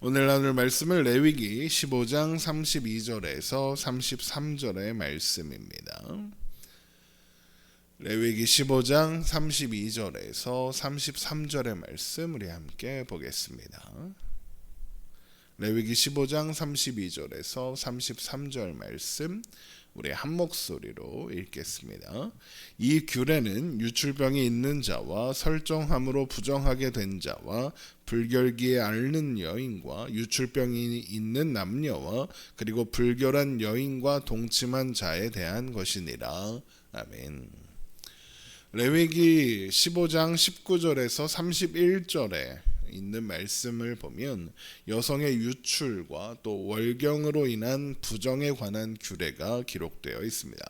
오늘 나눌 말씀은 레위기 15장 32절에서 33절의 말씀입니다. 레위기 15장 32절에서 33절의 말씀 우리 함께 보겠습니다. 레위기 15장 32절에서 33절 말씀 우리 한 목소리로 읽겠습니다. 이 규례는 유출병이 있는 자와 설정함으로 부정하게 된 자와 불결기에 앓는 여인과 유출병이 있는 남녀와 그리고 불결한 여인과 동침한 자에 대한 것이니라. 아멘. 레위기 15장 19절에서 31절에 있는 말씀을 보면 여성의 유출과 또 월경으로 인한 부정에 관한 규례가 기록되어 있습니다.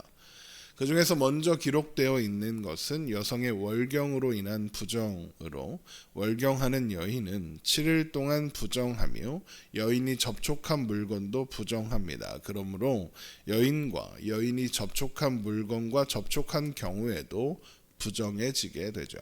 그 중에서 먼저 기록되어 있는 것은 여성의 월경으로 인한 부정으로 월경하는 여인은 7일 동안 부정하며 여인이 접촉한 물건도 부정합니다. 그러므로 여인과 여인이 접촉한 물건과 접촉한 경우에도 부정해지게 되죠.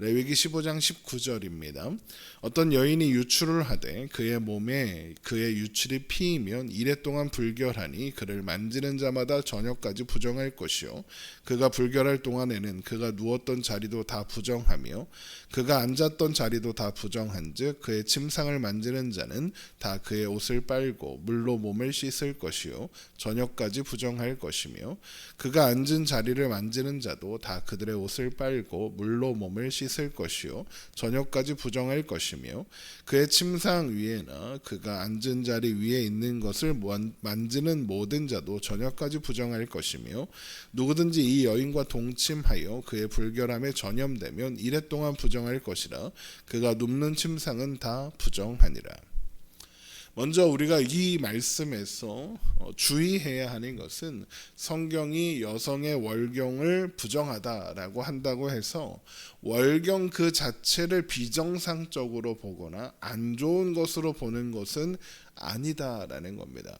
레위기 15장 19절입니다. 어떤 여인이 유출을 하되 그의 몸에 그의 유출이 피이면 이래 동안 불결하니 그를 만지는 자마다 저녁까지 부정할 것이요 그가 불결할 동안에는 그가 누웠던 자리도 다 부정하며 그가 앉았던 자리도 다 부정한즉 그의 침상을 만지는 자는 다 그의 옷을 빨고 물로 몸을 씻을 것이요 저녁까지 부정할 것이며 그가 앉은 자리를 만지는 자도 다 그들의 옷을 빨고 물로 몸을 씻을 것이요 저녁까지 부정할 것이며 그의 침상 위에나 그가 앉은 자리 위에 있는 것을 만지는 모든 자도 저녁까지 부정할 것이며 누구든지 이 여인과 동침하여 그의 불결함에 전염되면 이래 동안 부정할 것이라 그가 눕는 침상은 다 부정하니라. 먼저 우리가 이 말씀에서 어, 주의해야 하는 것은 성경이 여성의 월경을 부정하다라고 한다고 해서 월경 그 자체를 비정상적으로 보거나 안 좋은 것으로 보는 것은 아니다라는 겁니다.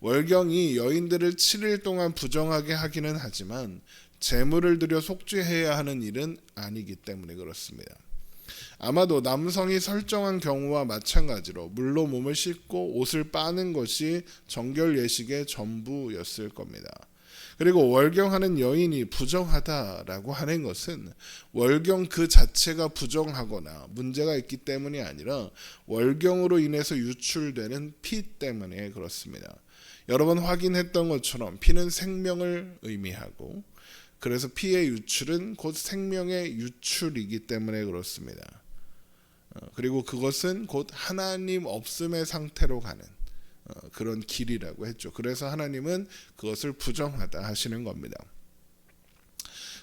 월경이 여인들을 7일 동안 부정하게 하기는 하지만 재물을 들여 속죄해야 하는 일은 아니기 때문에 그렇습니다. 아마도 남성이 설정한 경우와 마찬가지로 물로 몸을 씻고 옷을 빠는 것이 정결 예식의 전부였을 겁니다. 그리고 월경하는 여인이 부정하다라고 하는 것은 월경 그 자체가 부정하거나 문제가 있기 때문이 아니라 월경으로 인해서 유출되는 피 때문에 그렇습니다. 여러 번 확인했던 것처럼 피는 생명을 의미하고 그래서 피의 유출은 곧 생명의 유출이기 때문에 그렇습니다. 어, 그리고 그것은 곧 하나님 없음의 상태로 가는 어, 그런 길이라고 했죠. 그래서 하나님은 그것을 부정하다 하시는 겁니다.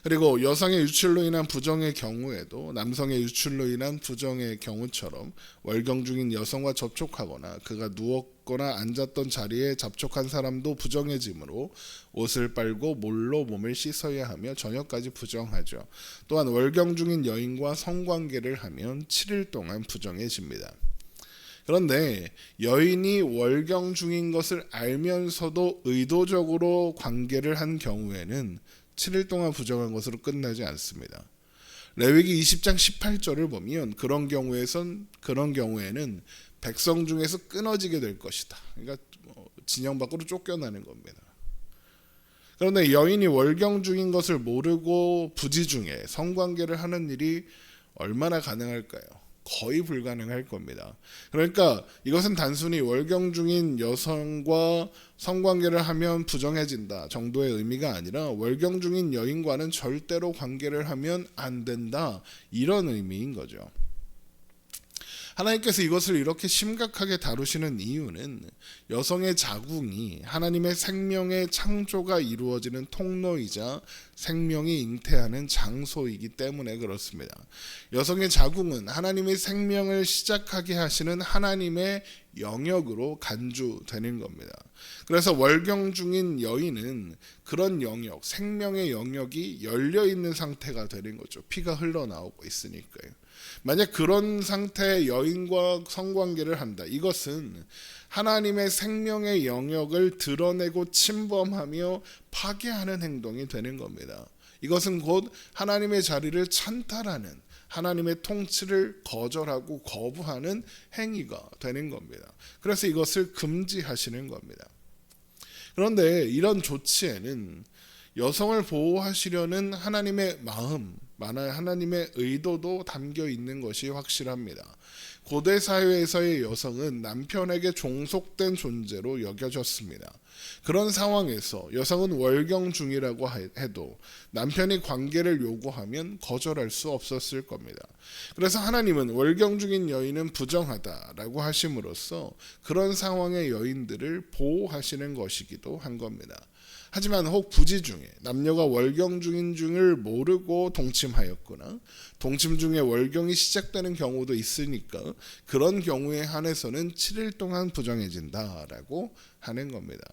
그리고 여성의 유출로 인한 부정의 경우에도 남성의 유출로 인한 부정의 경우처럼 월경 중인 여성과 접촉하거나 그가 누웠거나 앉았던 자리에 접촉한 사람도 부정해지므로 옷을 빨고 물로 몸을 씻어야 하며 저녁까지 부정하죠. 또한 월경 중인 여인과 성관계를 하면 7일 동안 부정해집니다. 그런데 여인이 월경 중인 것을 알면서도 의도적으로 관계를 한 경우에는 7일 동안 부정한 것으로 끝나지 않습니다. 레위기 20장 18절을 보면 그런 경우에선 그런 경우에는 백성 중에서 끊어지게 될 것이다. 그러니까 뭐 진영 밖으로 쫓겨나는 겁니다. 그런데 여인이 월경 중인 것을 모르고 부지 중에 성관계를 하는 일이 얼마나 가능할까요? 거의 불가능할 겁니다. 그러니까 이것은 단순히 월경 중인 여성과 성관계를 하면 부정해진다 정도의 의미가 아니라 월경 중인 여인과는 절대로 관계를 하면 안 된다 이런 의미인 거죠. 하나님께서 이것을 이렇게 심각하게 다루시는 이유는 여성의 자궁이 하나님의 생명의 창조가 이루어지는 통로이자 생명이 잉태하는 장소이기 때문에 그렇습니다. 여성의 자궁은 하나님의 생명을 시작하게 하시는 하나님의 영역으로 간주되는 겁니다. 그래서 월경 중인 여인은 그런 영역, 생명의 영역이 열려 있는 상태가 되는 거죠. 피가 흘러나오고 있으니까요. 만약 그런 상태의 여인과 성관계를 한다. 이것은 하나님의 생명의 영역을 드러내고 침범하며 파괴하는 행동이 되는 겁니다. 이것은 곧 하나님의 자리를 찬탈하는 하나님의 통치를 거절하고 거부하는 행위가 되는 겁니다. 그래서 이것을 금지하시는 겁니다. 그런데 이런 조치에는 여성을 보호하시려는 하나님의 마음, 하나님의 의도도 담겨 있는 것이 확실합니다. 고대 사회에서의 여성은 남편에게 종속된 존재로 여겨졌습니다. 그런 상황에서 여성은 월경 중이라고 해도 남편이 관계를 요구하면 거절할 수 없었을 겁니다. 그래서 하나님은 월경 중인 여인은 부정하다라고 하심으로써 그런 상황의 여인들을 보호하시는 것이기도 한 겁니다. 하지만 혹 부지 중에 남녀가 월경 중인 중을 모르고 동침하였거나 동침 중에 월경이 시작되는 경우도 있으니까 그런 경우에 한해서는 7일 동안 부정해진다라고 하는 겁니다.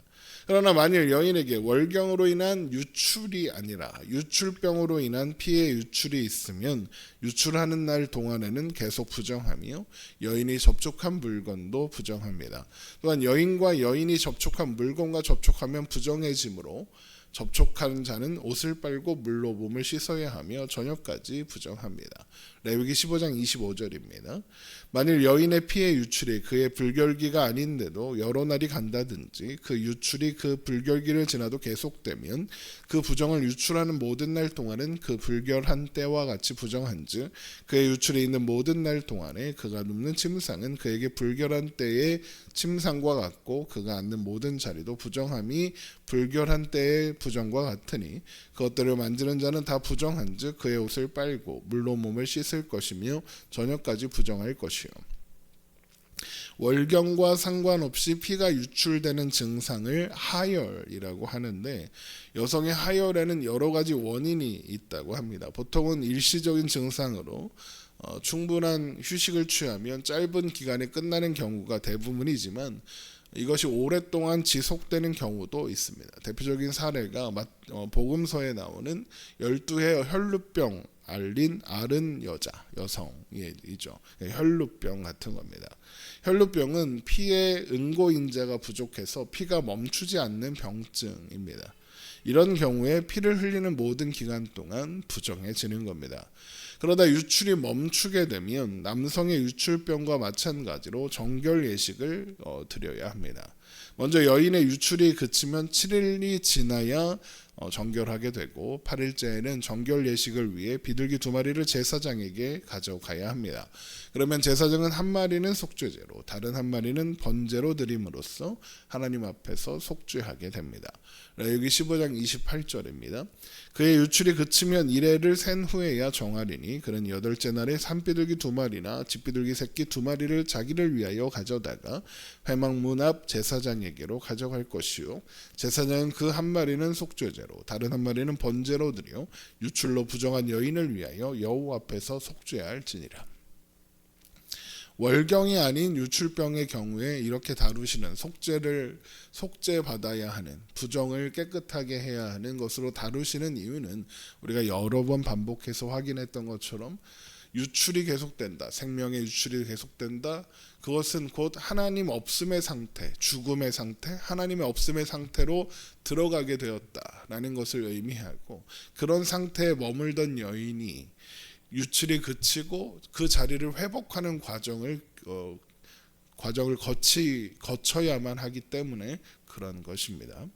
그러나 만일 여인에게 월경으로 인한 유출이 아니라 유출병으로 인한 피해 유출이 있으면 유출하는 날 동안에는 계속 부정하며 여인이 접촉한 물건도 부정합니다. 또한 여인과 여인이 접촉한 물건과 접촉하면 부정해지므로 접촉하는 자는 옷을 빨고 물로 몸을 씻어야 하며 저녁까지 부정합니다. 레위기 15장 25절입니다. 만일 여인의 피해 유출이 그의 불결기가 아닌데도 여러 날이 간다든지 그 유출이 그 불결기를 지나도 계속되면 그 부정을 유출하는 모든 날 동안은 그 불결한 때와 같이 부정한즉 그의 유출이 있는 모든 날 동안에 그가 눕는 침상은 그에게 불결한 때의 침상과 같고 그가 앉는 모든 자리도 부정함이 불결한 때의 부정과 같으니 그것들을 만지는 자는 다 부정한즉 그의 옷을 빨고 물로 몸을 씻을 것이며 저녁까지 부정할 것이요 월경과 상관없이 피가 유출되는 증상을 하열이라고 하는데 여성의 하열에는 여러 가지 원인이 있다고 합니다. 보통은 일시적인 증상으로 어, 충분한 휴식을 취하면 짧은 기간에 끝나는 경우가 대부분이지만 이것이 오랫동안 지속되는 경우도 있습니다. 대표적인 사례가 어, 복음서에 나오는 12해 혈루병 알린 아른 여자 여성이죠. 혈루병 같은 겁니다. 혈루병은 피의 응고 인자가 부족해서 피가 멈추지 않는 병증입니다. 이런 경우에 피를 흘리는 모든 기간 동안 부정해지는 겁니다. 그러다 유출이 멈추게 되면 남성의 유출병과 마찬가지로 정결 예식을 어, 드려야 합니다. 먼저 여인의 유출이 그치면 7일이 지나야 어, 정결하게 되고 8일째에는 정결 예식을 위해 비둘기 두 마리를 제사장에게 가져가야 합니다. 그러면 제사장은 한 마리는 속죄제로 다른 한 마리는 번제로 드림으로써 하나님 앞에서 속죄하게 됩니다. 여기 15장 28절입니다. 그의 유출이 그치면 이래를 센 후에야 정하리니 그는 여덟째 날에 산비둘기 두 마리나 집비둘기 새끼 두 마리를 자기를 위하여 가져다가 회막 문 앞 제사장에게로 가져갈 것이요 제사장은 그 한 마리는 속죄제로 다른 한 마리는 번제로 드려 유출로 부정한 여인을 위하여 여호와 앞에서 속죄할지니라. 월경이 아닌 유출병의 경우에 이렇게 다루시는 속죄를 속죄 받아야 하는 부정을 깨끗하게 해야 하는 것으로 다루시는 이유는 우리가 여러 번 반복해서 확인했던 것처럼 유출이 계속된다. 생명의 유출이 계속된다. 그것은 곧 하나님 없음의 상태, 죽음의 상태, 하나님의 없음의 상태로 들어가게 되었다라는 것을 의미하고 그런 상태에 머물던 여인이 유출이 그치고 그 자리를 회복하는 과정을 어, 과정을 거치 거쳐야만 하기 때문에 그런 것입니다.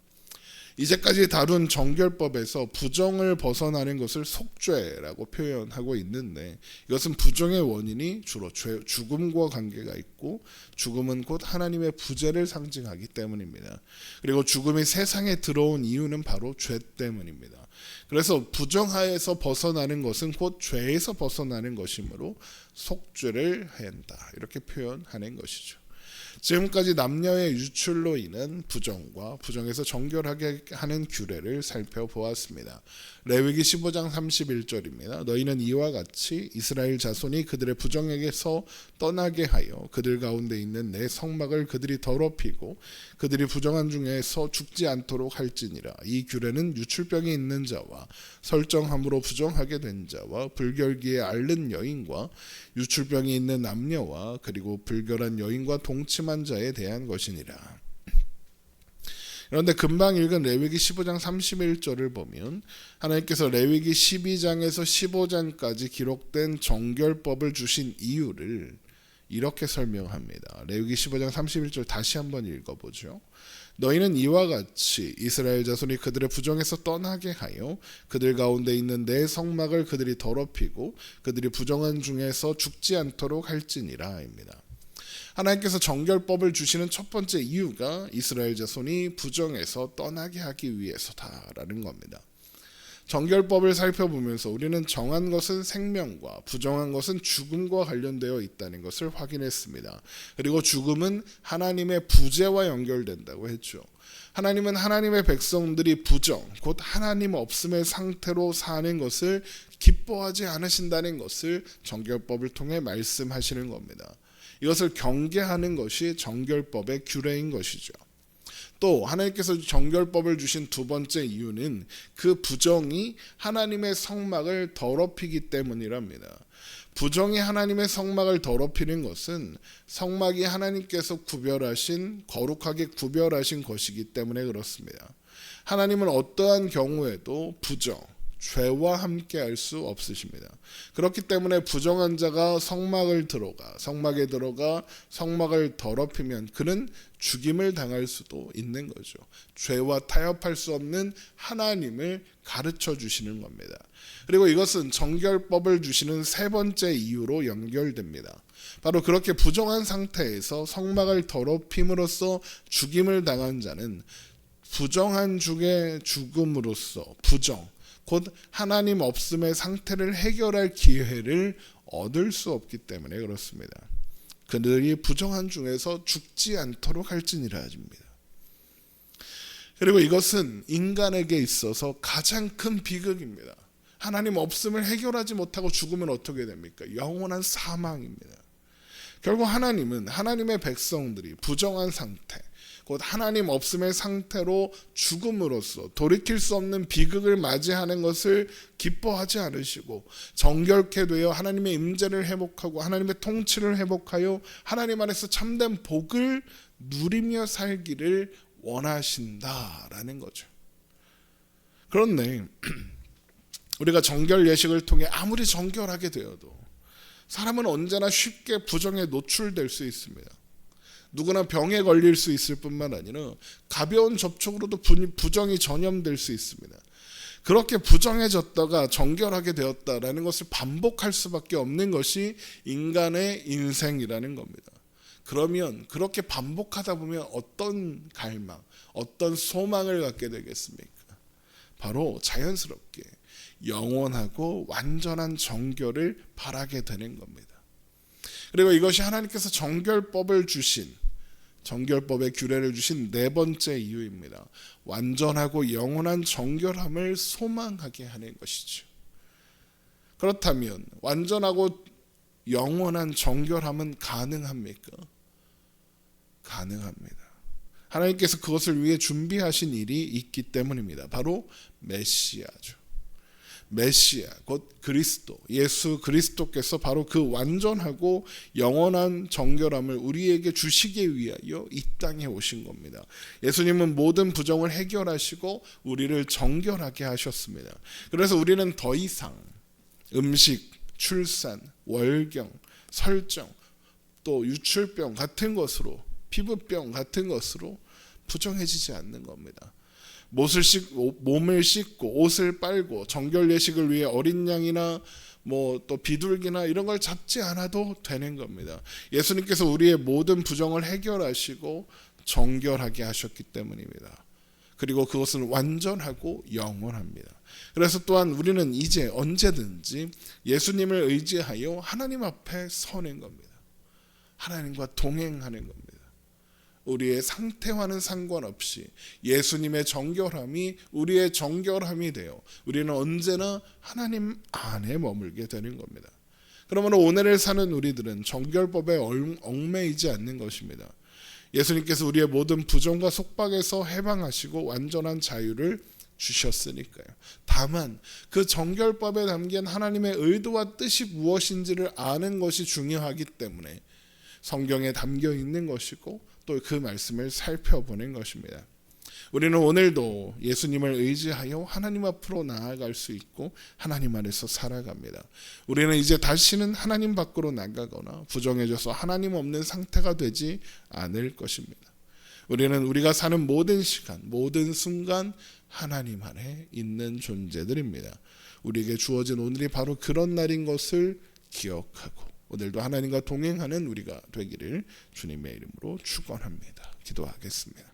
이제까지 다룬 정결법에서 부정을 벗어나는 것을 속죄라고 표현하고 있는데 이것은 부정의 원인이 주로 죄, 죽음과 관계가 있고 죽음은 곧 하나님의 부재를 상징하기 때문입니다. 그리고 죽음이 세상에 들어온 이유는 바로 죄 때문입니다. 그래서 부정하에서 벗어나는 것은 곧 죄에서 벗어나는 것이므로 속죄를 한다. 이렇게 표현하는 것이죠. 지금까지 남녀의 유출로 인한 부정과 부정에서 정결하게 하는 규례를 살펴보았습니다. 레위기 15장 31절입니다. 너희는 이와 같이 이스라엘 자손이 그들의 부정에게서 떠나게 하여 그들 가운데 있는 내 성막을 그들이 더럽히고 그들이 부정한 중에서 죽지 않도록 할지니라. 이 규례는 유출병이 있는 자와 설정함으로 부정하게 된 자와 불결기에 앓는 여인과 유출병이 있는 남녀와 그리고 불결한 여인과 동침한 자에 대한 것이니라. 그런데 금방 읽은 레위기 15장 31절을 보면 하나님께서 레위기 12장에서 15장까지 기록된 정결법을 주신 이유를 이렇게 설명합니다. 레위기 15장 31절 다시 한번 읽어보죠. 너희는 이와 같이 이스라엘 자손이 그들의 부정에서 떠나게 하여 그들 가운데 있는 내 성막을 그들이 더럽히고 그들이 부정한 중에서 죽지 않도록 할지니라입니다. 하나님께서 정결법을 주시는 첫 번째 이유가 이스라엘 자손이 부정에서 떠나게 하기 위해서다라는 겁니다. 정결법을 살펴보면서 우리는 정한 것은 생명과 부정한 것은 죽음과 관련되어 있다는 것을 확인했습니다. 그리고 죽음은 하나님의 부재와 연결된다고 했죠. 하나님은 하나님의 백성들이 부정, 곧 하나님 없음의 상태로 사는 것을 기뻐하지 않으신다는 것을 정결법을 통해 말씀하시는 겁니다. 이것을 경계하는 것이 정결법의 규례인 것이죠. 또 하나님께서 정결법을 주신 두 번째 이유는 그 부정이 하나님의 성막을 더럽히기 때문이랍니다. 부정이 하나님의 성막을 더럽히는 것은 성막이 하나님께서 구별하신 거룩하게 구별하신 것이기 때문에 그렇습니다. 하나님은 어떠한 경우에도 부정 죄와 함께 할 수 없으십니다. 그렇기 때문에 부정한 자가 성막을 들어가 성막에 들어가 성막을 더럽히면 그는 죽임을 당할 수도 있는 거죠. 죄와 타협할 수 없는 하나님을 가르쳐 주시는 겁니다. 그리고 이것은 정결법을 주시는 세 번째 이유로 연결됩니다. 바로 그렇게 부정한 상태에서 성막을 더럽힘으로써 죽임을 당한 자는 부정한 중의 죽음으로써 부정 곧 하나님 없음의 상태를 해결할 기회를 얻을 수 없기 때문에 그렇습니다. 그들이 부정한 중에서 죽지 않도록 할지니라 하십니다. 그리고 이것은 인간에게 있어서 가장 큰 비극입니다. 하나님 없음을 해결하지 못하고 죽으면 어떻게 됩니까? 영원한 사망입니다. 결국 하나님은 하나님의 백성들이 부정한 상태, 곧 하나님 없음의 상태로 죽음으로써 돌이킬 수 없는 비극을 맞이하는 것을 기뻐하지 않으시고 정결케 되어 하나님의 임재를 회복하고 하나님의 통치를 회복하여 하나님 안에서 참된 복을 누리며 살기를 원하신다라는 거죠. 그런데 우리가 정결 예식을 통해 아무리 정결하게 되어도 사람은 언제나 쉽게 부정에 노출될 수 있습니다. 누구나 병에 걸릴 수 있을 뿐만 아니라 가벼운 접촉으로도 부정이 전염될 수 있습니다. 그렇게 부정해졌다가 정결하게 되었다라는 것을 반복할 수밖에 없는 것이 인간의 인생이라는 겁니다. 그러면 그렇게 반복하다 보면 어떤 갈망, 어떤 소망을 갖게 되겠습니까? 바로 자연스럽게 영원하고 완전한 정결을 바라게 되는 겁니다. 그리고 이것이 하나님께서 정결법을 주신 정결법의 규례를 주신 네 번째 이유입니다. 완전하고 영원한 정결함을 소망하게 하는 것이죠. 그렇다면 완전하고 영원한 정결함은 가능합니까? 가능합니다. 하나님께서 그것을 위해 준비하신 일이 있기 때문입니다. 바로 메시아죠. 메시아 곧 그리스도 예수 그리스도께서 바로 그 완전하고 영원한 정결함을 우리에게 주시기 위하여 이 땅에 오신 겁니다. 예수님은 모든 부정을 해결하시고 우리를 정결하게 하셨습니다. 그래서 우리는 더 이상 음식, 출산, 월경, 설정 또 유출병 같은 것으로 피부병 같은 것으로 부정해지지 않는 겁니다. 못을 씻, 몸을 씻고 옷을 빨고 정결 예식을 위해 어린 양이나 뭐 또 비둘기나 이런 걸 잡지 않아도 되는 겁니다. 예수님께서 우리의 모든 부정을 해결하시고 정결하게 하셨기 때문입니다. 그리고 그것은 완전하고 영원합니다. 그래서 또한 우리는 이제 언제든지 예수님을 의지하여 하나님 앞에 서는 겁니다. 하나님과 동행하는 겁니다. 우리의 상태와는 상관없이 예수님의 정결함이 우리의 정결함이 되어 우리는 언제나 하나님 안에 머물게 되는 겁니다. 그러므로 오늘을 사는 우리들은 정결법에 얽매이지 않는 것입니다. 예수님께서 우리의 모든 부정과 속박에서 해방하시고 완전한 자유를 주셨으니까요. 다만 그 정결법에 담긴 하나님의 의도와 뜻이 무엇인지를 아는 것이 중요하기 때문에 성경에 담겨 있는 것이고 또 그 말씀을 살펴보는 것입니다. 우리는 오늘도 예수님을 의지하여 하나님 앞으로 나아갈 수 있고 하나님 안에서 살아갑니다. 우리는 이제 다시는 하나님 밖으로 나가거나 부정해져서 하나님 없는 상태가 되지 않을 것입니다. 우리는 우리가 사는 모든 시간, 모든 순간 하나님 안에 있는 존재들입니다. 우리에게 주어진 오늘이 바로 그런 날인 것을 기억하고 오늘도 하나님과 동행하는 우리가 되기를 주님의 이름으로 축원합니다. 기도하겠습니다.